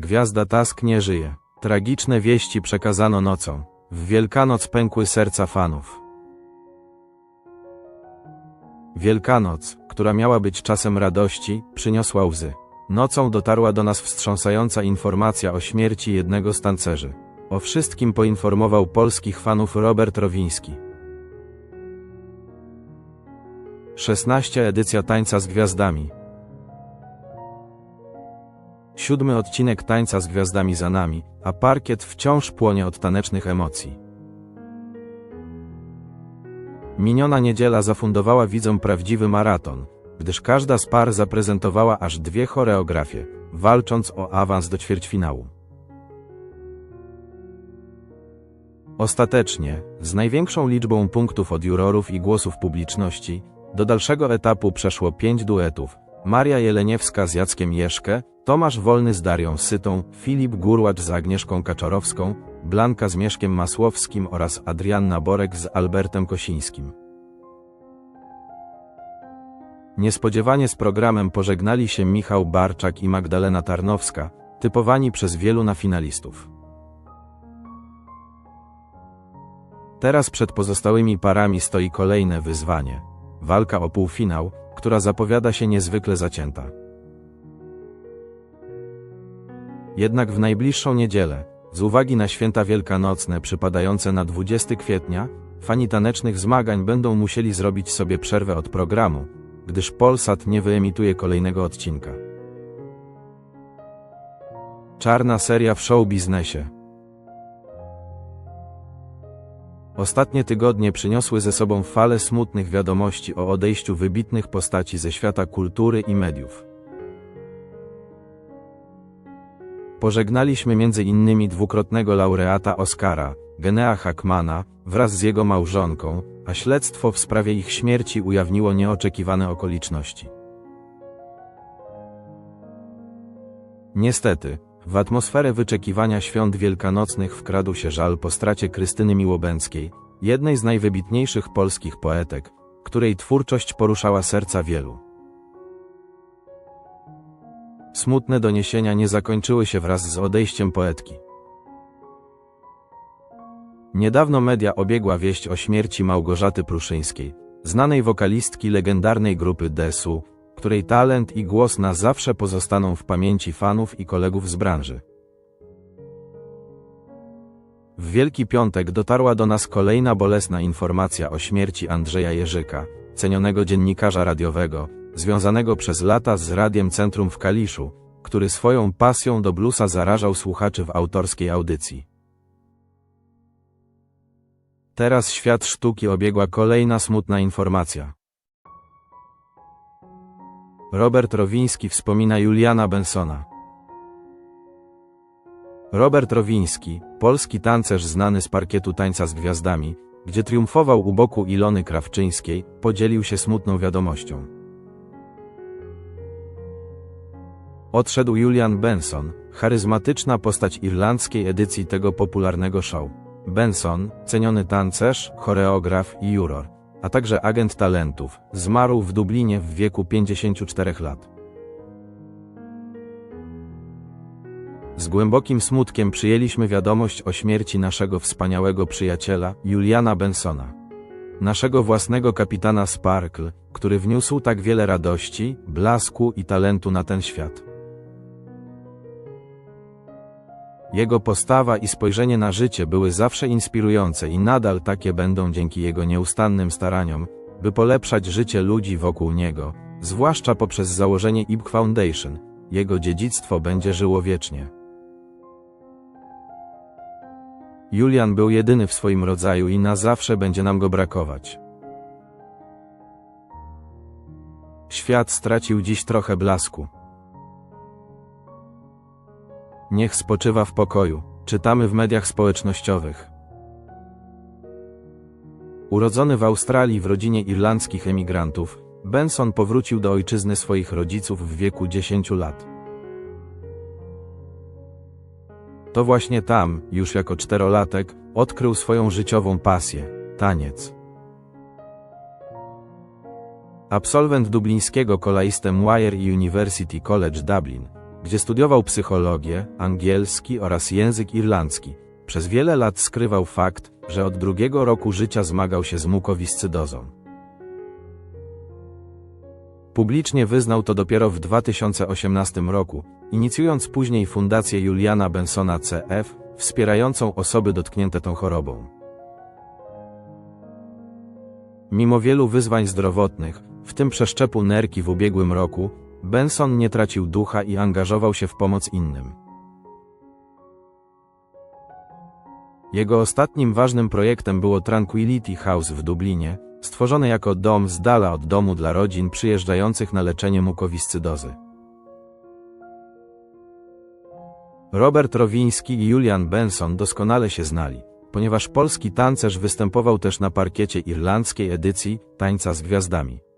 Gwiazda Task nie żyje. Tragiczne wieści przekazano nocą. W Wielkanoc pękły serca fanów. Wielkanoc, która miała być czasem radości, przyniosła łzy. Nocą dotarła do nas wstrząsająca informacja o śmierci jednego z tancerzy. O wszystkim poinformował polskich fanów Robert Rowiński. 16 edycja Tańca z Gwiazdami. Siódmy odcinek Tańca z Gwiazdami za nami, a parkiet wciąż płonie od tanecznych emocji. Miniona niedziela zafundowała widzom prawdziwy maraton, gdyż każda z par zaprezentowała aż dwie choreografie, walcząc o awans do ćwierćfinału. Ostatecznie, z największą liczbą punktów od jurorów i głosów publiczności, do dalszego etapu przeszło pięć duetów. Maria Jeleniewska z Jackiem Jeszkę, Tomasz Wolny z Darią Sytą, Filip Gurłacz z Agnieszką Kaczorowską, Blanka z Mieszkiem Masłowskim oraz Adrianna Borek z Albertem Kosińskim. Niespodziewanie z programem pożegnali się Michał Barczak i Magdalena Tarnowska, typowani przez wielu na finalistów. Teraz przed pozostałymi parami stoi kolejne wyzwanie. Walka o półfinał, która zapowiada się niezwykle zacięta. Jednak w najbliższą niedzielę, z uwagi na święta wielkanocne przypadające na 20 kwietnia, fani tanecznych zmagań będą musieli zrobić sobie przerwę od programu, gdyż Polsat nie wyemituje kolejnego odcinka. Czarna seria w show biznesie. Ostatnie tygodnie przyniosły ze sobą falę smutnych wiadomości o odejściu wybitnych postaci ze świata kultury i mediów. Pożegnaliśmy między innymi dwukrotnego laureata Oscara, Genea Hackmana, wraz z jego małżonką, a śledztwo w sprawie ich śmierci ujawniło nieoczekiwane okoliczności. Niestety, w atmosferę wyczekiwania świąt wielkanocnych wkradł się żal po stracie Krystyny Miłobęckiej, jednej z najwybitniejszych polskich poetek, której twórczość poruszała serca wielu. Smutne doniesienia nie zakończyły się wraz z odejściem poetki. Niedawno media obiegła wieść o śmierci Małgorzaty Pruszyńskiej, znanej wokalistki legendarnej grupy Desu, której talent i głos na zawsze pozostaną w pamięci fanów i kolegów z branży. W Wielki Piątek dotarła do nas kolejna bolesna informacja o śmierci Andrzeja Jerzyka, cenionego dziennikarza radiowego, związanego przez lata z Radiem Centrum w Kaliszu, który swoją pasją do bluesa zarażał słuchaczy w autorskiej audycji. Teraz świat sztuki obiegła kolejna smutna informacja. Robert Rowiński wspomina Juliana Bensona. Robert Rowiński, polski tancerz znany z parkietu tańca z gwiazdami, gdzie triumfował u boku Ilony Krawczyńskiej, podzielił się smutną wiadomością. Odszedł Julian Benson, charyzmatyczna postać irlandzkiej edycji tego popularnego show. Benson, ceniony tancerz, choreograf i juror, a także agent talentów, zmarł w Dublinie w wieku 54 lat. Z głębokim smutkiem przyjęliśmy wiadomość o śmierci naszego wspaniałego przyjaciela, Juliana Bensona. Naszego własnego kapitana Sparkle, który wniósł tak wiele radości, blasku i talentu na ten świat. Jego postawa i spojrzenie na życie były zawsze inspirujące i nadal takie będą dzięki jego nieustannym staraniom, by polepszać życie ludzi wokół niego, zwłaszcza poprzez założenie IB Foundation. Jego dziedzictwo będzie żyło wiecznie. Julian był jedyny w swoim rodzaju i na zawsze będzie nam go brakować. Świat stracił dziś trochę blasku. Niech spoczywa w pokoju, czytamy w mediach społecznościowych. Urodzony w Australii w rodzinie irlandzkich emigrantów, Benson powrócił do ojczyzny swoich rodziców w wieku 10 lat. To właśnie tam, już jako czterolatek, odkrył swoją życiową pasję taniec. Absolwent dublińskiego Colaiste Wire University College Dublin, gdzie studiował psychologię, angielski oraz język irlandzki. Przez wiele lat skrywał fakt, że od drugiego roku życia zmagał się z mukowiscydozą. Publicznie wyznał to dopiero w 2018 roku, inicjując później fundację Juliana Bensona CF, wspierającą osoby dotknięte tą chorobą. Mimo wielu wyzwań zdrowotnych, w tym przeszczepu nerki w ubiegłym roku, Benson nie tracił ducha i angażował się w pomoc innym. Jego ostatnim ważnym projektem było Tranquility House w Dublinie, stworzone jako dom z dala od domu dla rodzin przyjeżdżających na leczenie mukowiscydozy. Robert Rowiński i Julian Benson doskonale się znali, ponieważ polski tancerz występował też na parkiecie irlandzkiej edycji Tańca z Gwiazdami.